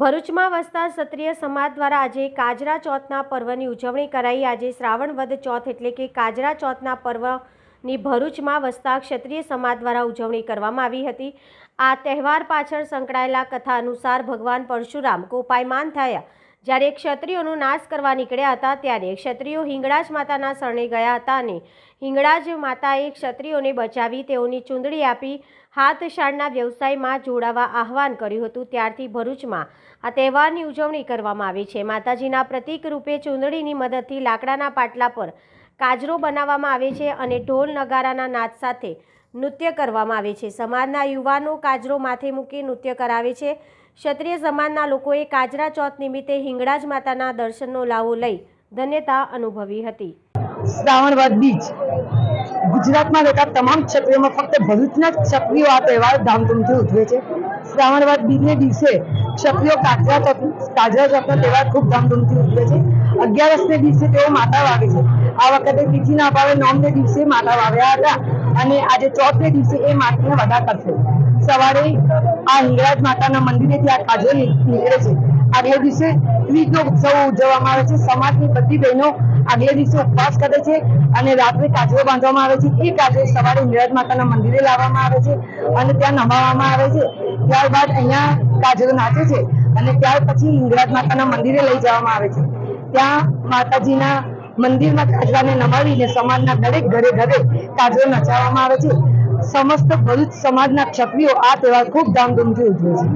ભરૂચમાં વસતા ક્ષત્રિય સમાજ દ્વારા આજે કાજરા ચોથના પર્વની ઉજવણી કરાઈ. આજે શ્રાવણ વદ ચોથ એટલે કે કાજરા ચોથના પર્વની ભરૂચમાં વસતા ક્ષત્રિય સમાજ દ્વારા ઉજવણી કરવામાં આવી હતી. આ તહેવાર પાછળ સંકળાયેલા કથા અનુસાર ભગવાન પરશુરામ કોપાયમાન થયા. જ્યારે ક્ષત્રિયોનો નાશ કરવા નીકળ્યા હતા ત્યારે ક્ષત્રિયો હિંગળાજ માતાના શરણે ગયા હતા અને હિંગળાજ માતાએ ક્ષત્રિયોને બચાવી તેઓની ચૂંદડી આપી હાથશાળના વ્યવસાયમાં જોડાવા આહવાન કર્યું હતું. ત્યારથી ભરૂચમાં આ તહેવારની ઉજવણી કરવામાં આવી છે. માતાજીના પ્રતીક રૂપે ચૂંદડીની મદદથી લાકડાના પાટલા પર કાજરો બનાવવામાં આવે છે અને ઢોલ નગારાના નાદ સાથે નૃત્ય કરવામાં આવે છે. સમાજના યુવાનો કાજરો માથે મૂકી નૃત્ય કરાવે છે. ક્ષત્રિય સમાજના લોકોએ કાજરા ચોથ નિમિત્તે હિંગળાજ માતાના દર્શનનો લાવો લઈ ધન્યતા અનુભવી હતી. શ્રાવણવાદ બીજ. ગુજરાતમાં રહેતા તમામ ક્ષત્રિયોમાં ફક્ત ભરૂચના ક્ષત્રિયો આ તહેવાર ધામધૂમથી ઉજવે છે. શ્રાવણવાદ બીજને દિવસે ક્ષત્રિયો કાજરા ચોથ કાજરા ચોથનો તહેવાર ખૂબ ધામધૂમથી ઉજવે છે. અગિયારસને દિવસે તેઓ માતા વાગે છે. આ વખતે તિથિના ભાવે નોમને દિવસે માતા વાવ્યા હતા અને આજે ચોથને દિવસે એ માતાને વડા કરશે. સવારે આ હિંગરાજ માતાના મંદિરેથી આ કાજો નીકળે છે. આગલે દિવસે ત્રીજનો ઉત્સવ ઉજવવામાં આવે છે. સમાજની બધી બહેનો આગલે દિવસે ઉપવાસ કરે છે અને રાત્રે કાજરો બાંધવામાં આવે છે. એ કાજરો સવારે હિંગળાજ માતાના મંદિરે લાવવામાં આવે છે અને ત્યાં નમાવવામાં આવે છે. ત્યારબાદ અહીંયા કાજરો નાચે છે અને ત્યાર પછી હિંગરાજ માતાના મંદિરે લઈ જવામાં આવે છે. ત્યાં માતાજીના મંદિરમાં કાજરાને નમાવીને સમાજના દરેક ઘરે ઘરે કાજરો નચાવવામાં આવે છે. સમસ્ત ભરૂચ સમાજના ક્ષત્રિયો આ તહેવાર ખૂબ ધામધૂમથી ઉજવે છે.